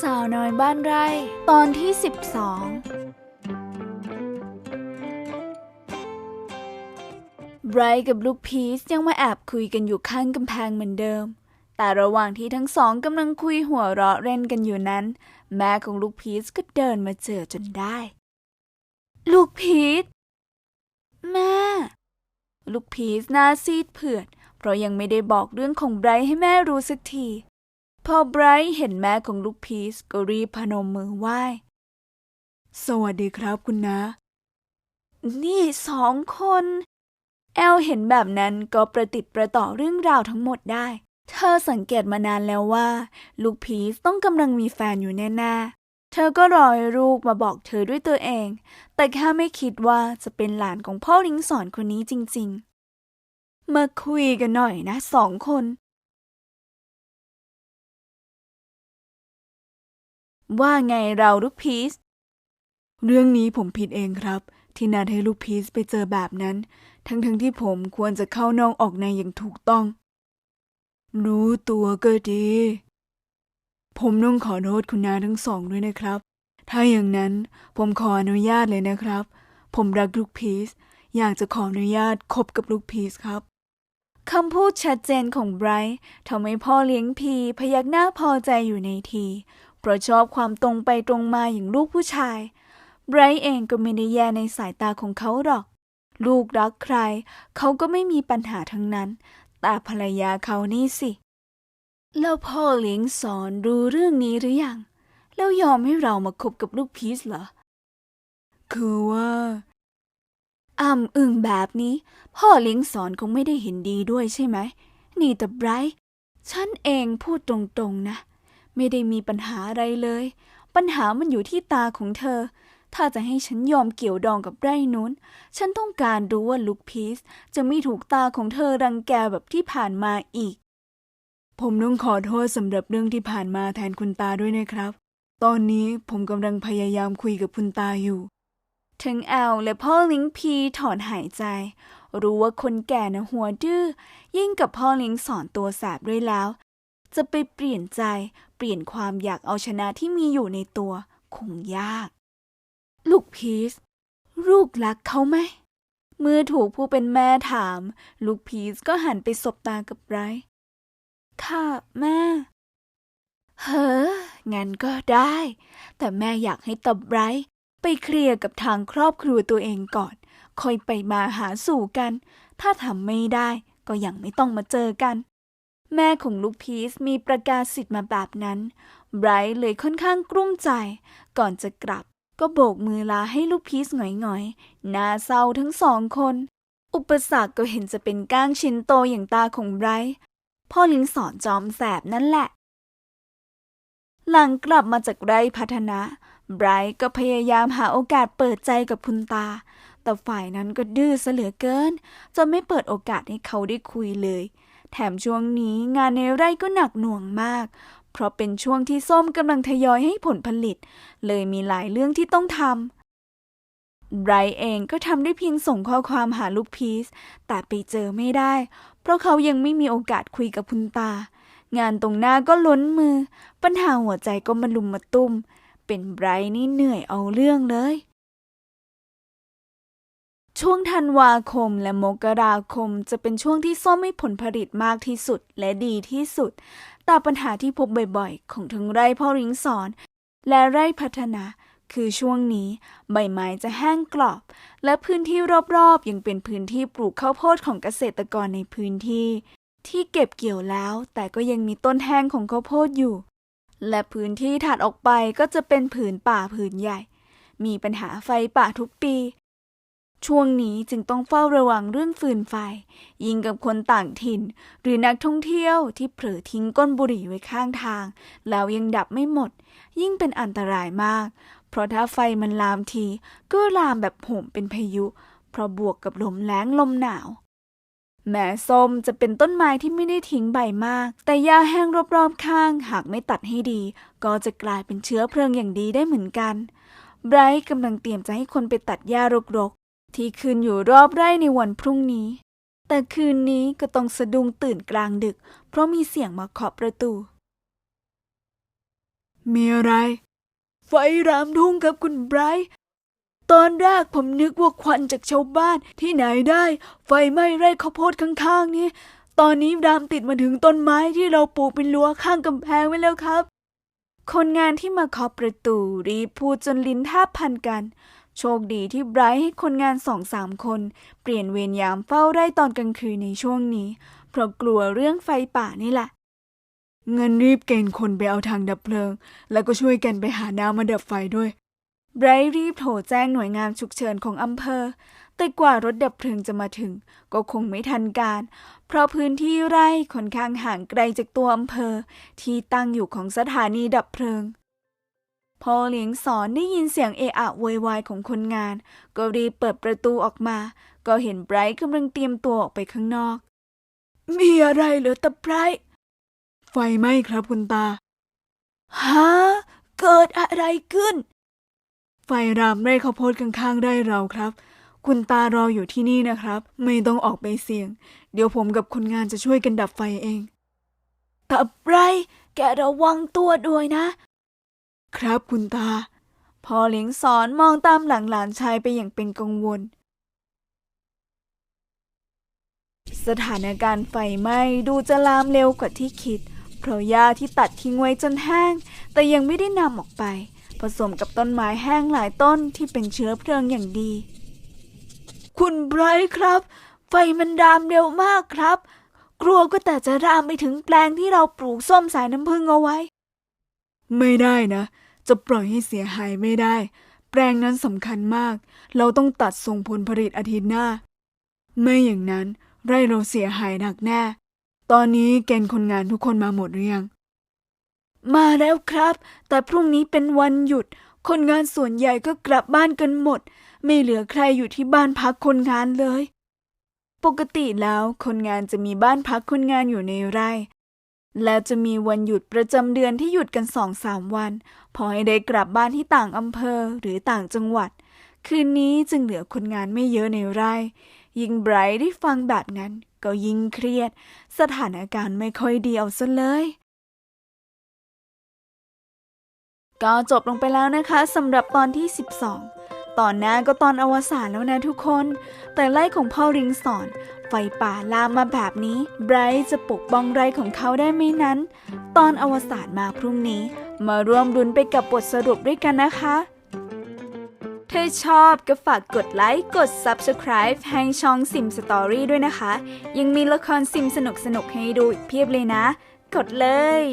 สาวน้อยบ้านไร่ ตอนที่ 12 ไบรท์กับลูกพีชยังมาแอบคุยกันอยู่ข้างกำแพงเหมือนเดิม แต่ระหว่างที่ทั้งสองกำลังคุยหัวเราะเล่นกันอยู่นั้น แม่ของลูกพีชก็เดินมาเจอจนได้ ลูกพีชแม่ ลูกพีชหน้าซีดเผือด เพราะยังไม่ได้บอกเรื่องของไบรท์ให้แม่รู้สักที พอไบรท์เห็นแม่ของลูกพีชก็รีบพนมมือไหว้ สวัสดีครับคุณนะ นี่สองคน แอลเห็นแบบนั้นก็ประติดประต่อเรื่องราวทั้งหมดได้ เธอสังเกตมานานแล้วว่า ลูกพีชต้องกำลังมีแฟนอยู่แน่ๆ เธอก็รอให้ลูกมาบอกเธอด้วยตัวเอง แต่แค่ไม่คิดว่าจะเป็นหลานของพ่อลิงสอนคนนี้จริงๆ มาคุยกันหน่อยนะสองคน ว่าไงเราลูกพีชเรื่องนี้ผมผิดเองครับ ที่นัดให้ลูกพีชไปเจอแบบนั้น ทั้งๆทที่ผมควรจะเข้านอกออกในอย่างถูกต้อง รู้ตัวก็ดี ผมต้องขอโทษคุณนาทั้งสองด้วยนะครับ ถ้าอย่างนั้นผมขออนุญาตเลยนะครับ ผมรักลูกพีชอยากจะขออนุญาตคบกับลูกพีชครับคำพูดชัดเจนของไบรท์ทำให้พ่อเลี้ยงพีพยักหน้าพอใจอยู่ในที ราะชอบความตรงไปตรงมาอย่างลูกผู้ชายไบรท์เองก็ไม่ได้แย่ในสายตาของเขาหรอก ลูกรักใคร เขาก็ไม่มีปัญหาทั้งนั้น แต่ภรรยาเขานี่สิ แล้วพ่อเลี้ยงสอนรู้เรื่องนี้หรือยัง แล้วยอมให้เรามาคบกับลูกพีชเหรอ คือว่าอ้ำอึ้งแบบนี้ พ่อเลี้ยงสอนคงไม่ได้เห็นดีด้วยใช่ไหม นี่แต่ไบรท์ฉันเองพูดตรงๆนะ ไม่ได้มีปัญหาอะไรเลย ปัญหามันอยู่ที่ตาของเธอ ถ้าจะให้ฉันยอมเกี่ยวดองกับไร่นู้น ฉันต้องการรู้ว่าลูกพีชจะไม่ถูกตาของเธอรังแกแบบที่ผ่านมาอีก ผมต้องขอโทษสำหรับเรื่องที่ผ่านมาแทนคุณตาด้วยนะครับ ตอนนี้ผมกำลังพยายามคุยกับคุณตาอยู่ถึงแอลและพ่อลิงพีถอนหายใจ รู้ว่าคนแก่นะหัวดื้อยิ่งกับพ่อลี้ยงสอนตัวแสบด้วยแล้ว จะไปเปลี่ยนใจ เปลี่ยนความอยากเอาชนะที่มีอยู่ในตัว คงยาก ลูกพีชลูกรักเขาไหม เมื่อถูกผู้เป็นแม่ถาม ลูกพีชก็หันไปสบตากับไบรท์ค่ะแม่ เฮ้องั้นก็ได้ แต่แม่อยากให้ตับไบรท์ไปเคลียร์กับทางครอบครัวตัวเองก่อน ค่อยไปมาหาสู่กัน ถ้าทำไม่ได้ก็ยังไม่ต้องมาเจอกัน แม่ของลูกพีชมีประกาศสิทธิ์มาแบบนั้น ไบรท์เลยค่อนข้างกลุ้มใจ ก่อนจะกลับ ก็โบกมือลาให้ลูกพีชหงอยๆหน่าเศร้าทั้งสองคน อุปสรรคก็เห็นจะเป็นก้างชิ้นโตอย่างตาของไบรท์พ่อลิงสอนจอมแสบนั่นแหละ หลังกลับมาจากไร่พัฒนาไบรท์ก็พยายามหาโอกาสเปิดใจกับคุณตา แต่ฝ่ายนั้นก็ดื้อเหลือเกินจนไม่เปิดโอกาสให้เขาได้คุยเลย แถมช่วงนี้งานในไร่ก็หนักหน่วงมาก เพราะเป็นช่วงที่ส้มกำลังทยอยให้ผลผลิต เลยมีหลายเรื่องที่ต้องทำไรเองก็ทำได้เพียงส่งข้อความหาลูกพีชแต่ไปเจอไม่ได้ เพราะเขายังไม่มีโอกาสคุยกับคุณตา งานตรงหน้าก็ล้นมือ ปัญหาหัวใจก็มาลุมมาตุ้ม เป็นไบรนี่เหนื่อยเอาเรื่องเลย ช่วงธันวาคมและมกราคมจะเป็นช่วงที่ส้มให้ผลผลิตมากที่สุดและดีที่สุด แต่ปัญหาที่พบบ่อยๆ ของทั้งไร่พ่อริงสอน และไร่พัฒนา คือช่วงนี้ ใบไม้จะแห้งกรอบ และพื้นที่รอบๆ ยังเป็นพื้นที่ปลูกข้าวโพดของเกษตรกรในพื้นที่ ที่เก็บเกี่ยวแล้ว แต่ก็ยังมีต้นแห้งของข้าวโพดอยู่ และพื้นที่ถัดออกไปก็จะเป็นผืนป่าผืนใหญ่ มีปัญหาไฟป่าทุกปี ช่วงนี้จึงต้องเฝ้าระวังเรื่องฟืนไฟ ยิ่งกับคนต่างถิ่น หรือนักท่องเที่ยวที่เผลอทิ้งก้นบุหรี่ไว้ข้างทาง แล้วยังดับไม่หมด ยิ่งเป็นอันตรายมาก เพราะถ้าไฟมันลามทีก็ลามแบบโหมเป็นพายุ เพราะบวกกับลมแล้งลมหนาว แม้ส้มจะเป็นต้นไม้ที่ไม่ได้ทิ้งใบมาก แต่หญ้าแห้งรอบๆข้าง หากไม่ตัดให้ดี ก็จะกลายเป็นเชื้อเพลิงอย่างดีได้เหมือนกันไบรท์กำลังเตรียมจะให้คนไปตัดหญ้ารก ที่คืนอยู่รอบไร่ในวันพรุ่งนี้ แต่คืนนี้ก็ต้องสะดุ้งตื่นกลางดึก เพราะมีเสียงมาเคาะประตู มีอะไร ไฟรามทุ่งครับคุณไบรท์ตอนแรกผมนึกว่าควันจากชาวบ้านที่ไหนได้ ไฟไหม้ไร่ข้าวโพดข้างๆนี้ ตอนนี้รามติดมาถึงต้นไม้ที่เราปลูกเป็นรั้วข้างกำแพงไว้แล้วครับ คนงานที่มาเคาะประตูรีบพูดจนลิ้นแทบพันกัน โชคดีที่ไบรท์ให้คนงานสองสามคน เปลี่ยนเวรยามเฝ้าไร่ตอนกลางคืนในช่วงนี้ เพราะกลัวเรื่องไฟป่านี่แหละ เงินรีบเกณฑ์คนไปเอาทางดับเพลิง แล้วก็ช่วยกันไปหาน้ำมาดับไฟด้วยไบรท์รีบโทรแจ้งหน่วยงานฉุกเฉินของอำเภอ แต่กว่ารถดับเพลิงจะมาถึง ก็คงไม่ทันการ เพราะพื้นที่ไร่ค่อนข้างห่างไกลจากตัวอำเภอ ที่ตั้งอยู่ของสถานีดับเพลิง พอเลี้ยงสอนได้ยินเสียงเอะอะโวยวายของคนงาน ก็รีบเปิดประตูออกมา ก็เห็นไบรท์กำลังเตรียมตัวออกไปข้างนอก มีอะไรเหรอตาไบรท์ไฟไหม้ครับคุณตาฮะเกิดอะไรขึ้น ไฟรามไร่ข้าวโพดข้างๆไร่เราครับ คุณตารออยู่ที่นี่นะครับ ไม่ต้องออกไปเสี่ยง เดี๋ยวผมกับคนงานจะช่วยกันดับไฟเองตาไบรท์แกระวังตัวด้วยนะ ครับคุณตา พ่อเลี้ยงสอนมองตามหลังหลานชายไปอย่างเป็นกังวล สถานการณ์ไฟไหม้ดูจะลามเร็วกว่าที่คิด เพราะหญ้าที่ตัดทิ้งไว้จนแห้ง แต่ยังไม่ได้นำออกไป ผสมกับต้นไม้แห้งหลายต้นที่เป็นเชื้อเพลิงอย่างดี คุณไบรท์ครับ ไฟมันรามเร็วมากครับ กลัวก็แต่จะรามไปถึงแปลงที่เราปลูกส้มสายน้ำผึ้งเอาไว้ ไม่ได้นะ จะปล่อยให้เสียหายไม่ได้ แปลงนั้นสำคัญมาก เราต้องตัดส่งผลผลิตอาทิตย์หน้า ไม่อย่างนั้นไร่เราเสียหายหนักแน่ ตอนนี้เกณฑ์คนงานทุกคนมาหมดหรือยัง มาแล้วครับ แต่พรุ่งนี้เป็นวันหยุด คนงานส่วนใหญ่ก็กลับบ้านกันหมด ไม่เหลือใครอยู่ที่บ้านพักคนงานเลย ปกติแล้วคนงานจะมีบ้านพักคนงานอยู่ในไร่ แล้วจะมีวันหยุดประจำเดือนที่หยุดกันสองสามวัน พอให้ได้กลับบ้านที่ต่างอำเภอหรือต่างจังหวัด คืนนี้จึงเหลือคนงานไม่เยอะในไร่ ยิ่งไบรท์ได้ฟังแบบนั้น ก็ยิ่งเครียด สถานการณ์ไม่ค่อยดีเอาซะเลยก็จบลงไปแล้วนะคะสำหรับตอนที่ 12 ตอนหน้าก็ตอนอวสานแล้วนะทุกคน แต่ไล่ของพ่อริงสอน ไฟป่าลามมาแบบนี้ไบรท์จะปกป้องไร่ของเขาได้ไหมนั้น ตอนอวสานมาพรุ่งนี้ มาร่วมรุนไปกับบทสรุปด้วยกันนะคะถ้าชอบก็ฝากกดไลค์ กด Subscribe ให้ช่องซิมสตอรี่ด้วยนะคะ ยังมีละครซิมสนุกๆให้ดูอีกเพียบเลยนะ กดเลย